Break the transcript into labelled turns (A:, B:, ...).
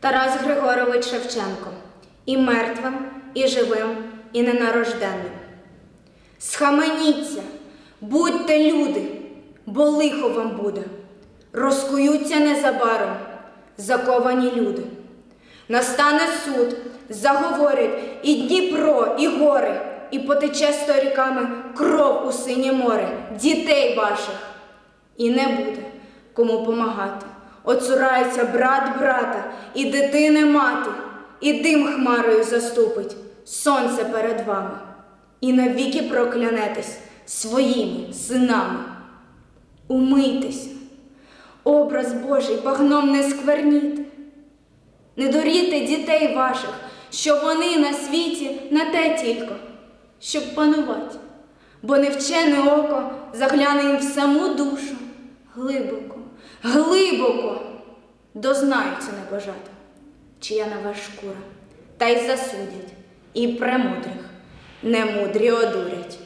A: Тарас Григорович Шевченко і мертвим, і живим, і ненарожденним. Схаменіться, будьте люди, бо лихо вам буде. Розкуються незабаром заковані люди. Настане суд, заговорять і Дніпро, і гори, і потече сторіками кров у синє море, дітей ваших. І не буде кому помагати. Оцурається брат брата, і дитини мати, і дим хмарою заступить, сонце перед вами. І навіки проклянетесь своїми синами. Умийтеся, образ Божий багном не скверніте. Не доріте дітей ваших, що вони на світі на те тільки, щоб панувати, бо невчене око загляне їм в саму душу глибоко, глибоко дознаються небожата, чия нова шкура, та й засудять, і премудрих немудрі одурять.